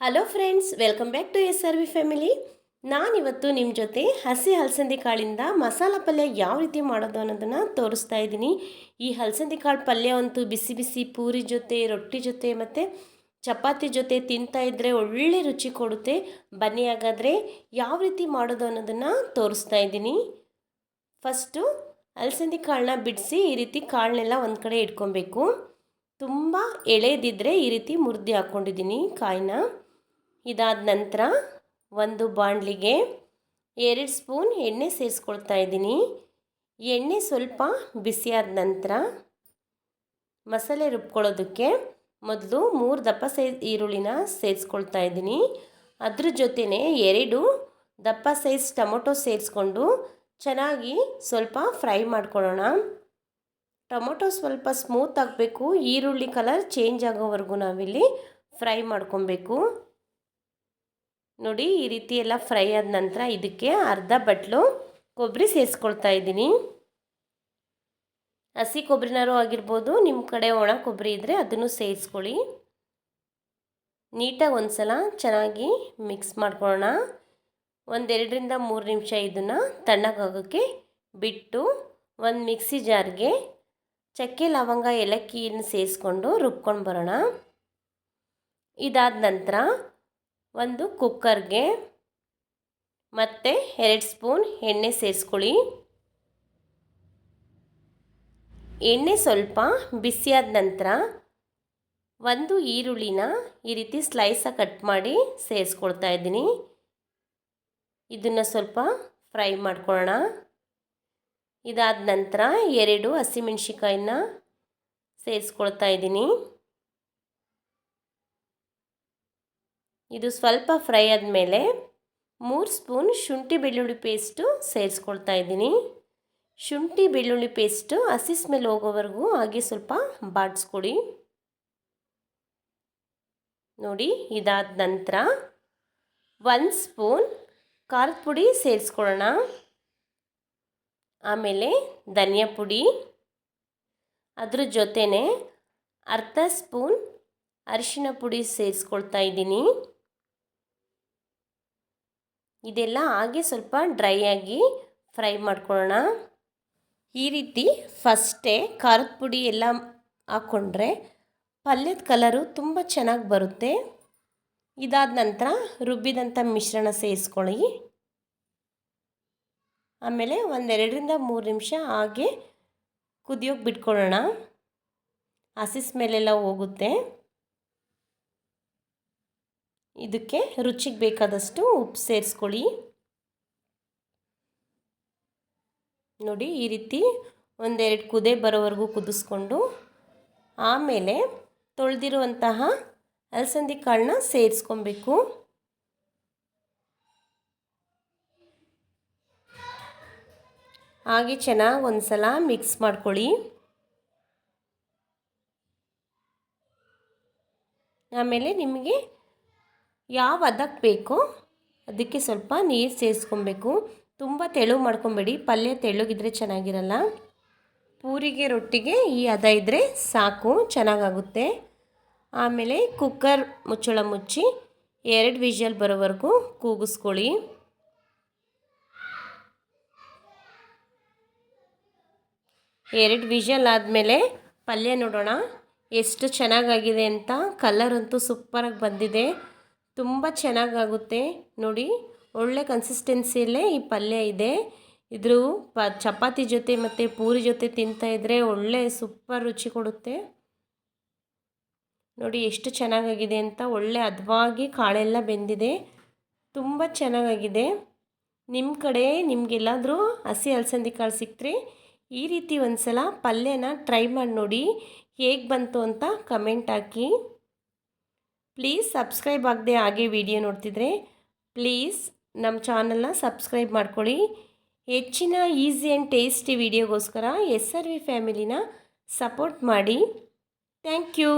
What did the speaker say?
Hello friends welcome back to S R V family ನಾನಿವತ್ತು ನಿಮ್ಮ ಜೊತೆ ಹಸಿ ಹಲಸಂದಿ ಕಾಳಿಂದ ಮಸಾಲ ಪಲ್ಯ ಯಾವ ರೀತಿ ಮಾಡೋದು ಅನ್ನೋದನ್ನು ತೋರಿಸ್ತಾ ಇದ್ದೀನಿ. ಈ ಹಲಸಂದಿ ಕಾಳು ಪಲ್ಯ ಅಂತೂ ಬಿಸಿ ಬಿಸಿ ಪೂರಿ ಜೊತೆ, ರೊಟ್ಟಿ ಜೊತೆ ಮತ್ತು ಚಪಾತಿ ಜೊತೆ ತಿಂತಾ ಇದ್ದರೆ ಒಳ್ಳೆ ರುಚಿ ಕೊಡುತ್ತೆ. ಬನ್ನಿ ಹಾಗಾದರೆ ಯಾವ ರೀತಿ ಮಾಡೋದು ಅನ್ನೋದನ್ನು ತೋರಿಸ್ತಾ ಇದ್ದೀನಿ. ಫಸ್ಟು ಹಲಸಂದಿ ಕಾಳನ್ನ ಬಿಡಿಸಿ ಈ ರೀತಿ ಕಾಳನ್ನೆಲ್ಲ ಒಂದು ಕಡೆ ಇಟ್ಕೊಬೇಕು. ತುಂಬ ಎಳೆದಿದ್ದರೆ ಈ ರೀತಿ ಮುರಿದು ಹಾಕ್ಕೊಂಡಿದ್ದೀನಿ ಕಾಯಿನ. ಇದಾದ ನಂತರ ಒಂದು ಬಾಣಲಿಗೆ ಎರಡು ಸ್ಪೂನ್ ಎಣ್ಣೆ ಸೇರಿಸ್ಕೊಳ್ತಾ ಇದ್ದೀನಿ. ಎಣ್ಣೆ ಸ್ವಲ್ಪ ಬಿಸಿಯಾದ ನಂತರ ಮಸಾಲೆ ರುಬ್ಕೊಳ್ಳೋದಕ್ಕೆ ಮೊದಲು ಮೂರು ದಪ್ಪ ಸೈಜ್ ಈರುಳ್ಳಿನ ಸೇರಿಸ್ಕೊಳ್ತಾ ಇದ್ದೀನಿ. ಅದ್ರ ಜೊತೆನೇ ಎರಡು ದಪ್ಪ ಸೈಜ್ ಟೊಮೊಟೊ ಸೇರಿಸ್ಕೊಂಡು ಚೆನ್ನಾಗಿ ಸ್ವಲ್ಪ ಫ್ರೈ ಮಾಡ್ಕೊಳ್ಳೋಣ. ಟೊಮೊಟೊ ಸ್ವಲ್ಪ ಸ್ಮೂತ್ ಆಗಬೇಕು, ಈರುಳ್ಳಿ ಕಲರ್ ಚೇಂಜ್ ಆಗೋವರೆಗೂ ನಾವಿಲ್ಲಿ ಫ್ರೈ ಮಾಡ್ಕೊಬೇಕು. ನೋಡಿ, ಈ ರೀತಿ ಎಲ್ಲ ಫ್ರೈ ಆದ ನಂತರ ಇದಕ್ಕೆ ಅರ್ಧ ಬಟ್ಲು ಕೊಬ್ಬರಿ ಸೇರಿಸ್ಕೊಳ್ತಾ ಇದ್ದೀನಿ. ಹಸಿ ಕೊಬ್ಬರಿನಾರು ಆಗಿರ್ಬೋದು ನಿಮ್ಮ ಕಡೆ ಒಣ ಕೊಬ್ಬರಿ ಇದ್ದರೆ ಅದನ್ನು ಸೇರಿಸ್ಕೊಳ್ಳಿ. ನೀಟಾಗಿ ಒಂದು ಸಲ ಚೆನ್ನಾಗಿ ಮಿಕ್ಸ್ ಮಾಡ್ಕೊಳ್ಳೋಣ. ಒಂದೆರಡರಿಂದ ಮೂರು ನಿಮಿಷ ಇದನ್ನು ತಣ್ಣಗಾಗೋಕ್ಕೆ ಬಿಟ್ಟು ಒಂದು ಮಿಕ್ಸಿ ಜಾರ್ಗೆ ಚಕ್ಕೆ, ಲವಂಗ ಏಲಕ್ಕಿಯನ್ನು ಸೇರಿಸ್ಕೊಂಡು ರುಬ್ಕೊಂಡು ಬರೋಣ. ಇದಾದ ನಂತರ ಒಂದು ಕುಕ್ಕರ್ಗೆ ಮತ್ತು ಎರಡು ಸ್ಪೂನ್ ಎಣ್ಣೆ ಸೇರಿಸ್ಕೊಳ್ಳಿ. ಎಣ್ಣೆ ಸ್ವಲ್ಪ ಬಿಸಿಯಾದ ನಂತರ ಒಂದು ಈರುಳ್ಳಿನ ಈ ರೀತಿ ಸ್ಲೈಸಾಗಿ ಕಟ್ ಮಾಡಿ ಸೇರಿಸ್ಕೊಳ್ತಾ ಇದ್ದೀನಿ. ಇದನ್ನು ಸ್ವಲ್ಪ ಫ್ರೈ ಮಾಡ್ಕೊಳ್ಳೋಣ. ಇದಾದ ನಂತರ ಎರಡು ಹಸಿಮೆಣ್ಸಿಕಾಯಿನ ಸೇರಿಸ್ಕೊಳ್ತಾ ಇದ್ದೀನಿ. ಇದು ಸ್ವಲ್ಪ ಫ್ರೈ ಆದಮೇಲೆ ಮೂರು ಸ್ಪೂನ್ ಶುಂಠಿ ಬೆಳ್ಳುಳ್ಳಿ ಪೇಸ್ಟು ಸೇರಿಸ್ಕೊಳ್ತಾ ಇದ್ದೀನಿ. ಶುಂಠಿ ಬೆಳ್ಳುಳ್ಳಿ ಪೇಸ್ಟು ಹಸಿ ಸ್ಮೆಲ್ ಹೋಗೋವರೆಗೂ ಹಾಗೆ ಸ್ವಲ್ಪ ಬಾಡಿಸ್ಕೊಡಿ. ನೋಡಿ, ಇದಾದ ನಂತರ ಒಂದು ಸ್ಪೂನ್ ಖಾರದ ಪುಡಿ ಸೇರಿಸ್ಕೊಳ್ಳೋಣ. ಆಮೇಲೆ ಧನಿಯಾ ಪುಡಿ. ಅದ್ರ ಜೊತೆನೇ ಅರ್ಧ ಸ್ಪೂನ್ ಅರಿಶಿನ ಪುಡಿ ಸೇರಿಸ್ಕೊಳ್ತಾ ಇದ್ದೀನಿ. ಇದೆಲ್ಲ ಹಾಗೆ ಸ್ವಲ್ಪ ಡ್ರೈ ಆಗಿ ಫ್ರೈ ಮಾಡ್ಕೊಳ್ಳೋಣ. ಈ ರೀತಿ ಫಸ್ಟೇ ಖಾರದ ಪುಡಿ ಎಲ್ಲ ಹಾಕ್ಕೊಂಡ್ರೆ ಪಲ್ಯದ ಕಲರು ತುಂಬ ಚೆನ್ನಾಗಿ ಬರುತ್ತೆ. ಇದಾದ ನಂತರ ರುಬ್ಬಿದಂಥ ಮಿಶ್ರಣ ಸೇರಿಸ್ಕೊಳ್ಳಿ. ಆಮೇಲೆ ಒಂದೆರಡರಿಂದ ಮೂರು ನಿಮಿಷ ಹಾಗೆ ಕುದಿಯೋಕೆ ಬಿಟ್ಕೊಳ್ಳೋಣ. ಹಸಿಸ್ ಮೇಲೆಲ್ಲ ಹೋಗುತ್ತೆ. ಇದಕ್ಕೆ ರುಚಿಗೆ ಬೇಕಾದಷ್ಟು ಉಪ್ಪು ಸೇರಿಸ್ಕೊಳ್ಳಿ. ನೋಡಿ, ಈ ರೀತಿ ಒಂದೆರಡು ಕುದೆ ಬರೋವರೆಗೂ ಕುದಿಸ್ಕೊಂಡು, ಆಮೇಲೆ ತೊಳೆದಿರುವಂತಹ ಅಲಸಂದಿ ಕಾಳನ್ನ ಸೇರಿಸ್ಕೊಬೇಕು. ಹಾಗೆ ಚೆನ್ನಾಗಿ ಒಂದು ಸಲ ಮಿಕ್ಸ್ ಮಾಡ್ಕೊಳ್ಳಿ. ಆಮೇಲೆ ನಿಮಗೆ ಯಾವ ಅದಕ್ಕೆ ಬೇಕೋ? ಅದಕ್ಕೆ ಸ್ವಲ್ಪ ನೀರು ಸೇರಿಸ್ಕೊಬೇಕು. ತುಂಬ ತೆಳು ಮಾಡ್ಕೊಬೇಡಿ. ಪಲ್ಯ ತೆಳುಗಿದ್ರೆ ಚೆನ್ನಾಗಿರಲ್ಲ. ಪೂರಿಗೆ ರೊಟ್ಟಿಗೆ ಈ ಹದ ಇದ್ದರೆ ಸಾಕು, ಚೆನ್ನಾಗಾಗುತ್ತೆ. ಆಮೇಲೆ ಕುಕ್ಕರ್ ಮುಚ್ಚಳ ಮುಚ್ಚಿ ಎರಡು ವಿಷಲ್ ಬರೋವರೆಗೂ ಕೂಗಿಸ್ಕೊಳ್ಳಿ. ಎರಡು ವಿಷಲ್ ಆದಮೇಲೆ ಪಲ್ಯ ನೋಡೋಣ. ಎಷ್ಟು ಚೆನ್ನಾಗಾಗಿದೆ ಅಂತ. ಕಲರ್ ಅಂತೂ ಸೂಪರಾಗಿ ಬಂದಿದೆ. ತುಂಬ ಚೆನ್ನಾಗಾಗುತ್ತೆ. ನೋಡಿ, ಒಳ್ಳೆ ಕನ್ಸಿಸ್ಟೆನ್ಸಿಯಲ್ಲೇ ಈ ಪಲ್ಯ ಇದೆ. ಇದ್ರ ಪ, ಚಪಾತಿ ಜೊತೆ ಮತ್ತು ಪೂರಿ ಜೊತೆ ತಿಂತಾಯಿದ್ರೆ ಒಳ್ಳೆ ಸೂಪರ್ ರುಚಿ ಕೊಡುತ್ತೆ. ನೋಡಿ, ಎಷ್ಟು ಚೆನ್ನಾಗಾಗಿದೆ ಅಂತ ಒಳ್ಳೆ ಹದವಾಗಿ ಕಾಳೆಲ್ಲ ಬೆಂದಿದೆ. ತುಂಬ ಚೆನ್ನಾಗಾಗಿದೆ. ನಿಮ್ಮ ಕಡೆ ನಿಮಗೆಲ್ಲಾದರೂ ಹಸಿ ಅಲಸಂದಿ ಕಾಳು ಸಿಕ್ಕರೆ ಈ ರೀತಿ ಒಂದು ಸಲ ಪಲ್ಯನ ಟ್ರೈ ಮಾಡಿ ನೋಡಿ. ಹೇಗೆ ಬಂತು ಅಂತ ಕಮೆಂಟ್ ಹಾಕಿ. ಪ್ಲೀಸ್ ಸಬ್ಸ್ಕ್ರೈಬ್ ಆಗದೆ ಹಾಗೆ ವಿಡಿಯೋ ನೋಡ್ತಿದ್ರೆ ಪ್ಲೀಸ್ ನಮ್ಮ ಚಾನಲ್ನ ಸಬ್ಸ್ಕ್ರೈಬ್ ಮಾಡ್ಕೊಳ್ಳಿ. ಹೆಚ್ಚಿನ ಈಸಿ ಆ್ಯಂಡ್ ಟೇಸ್ಟಿ ವಿಡಿಯೋಗೋಸ್ಕರ ಎಸ್ ಆರ್ ವಿ ಫ್ಯಾಮಿಲಿನ ಸಪೋರ್ಟ್ ಮಾಡಿ. Thank you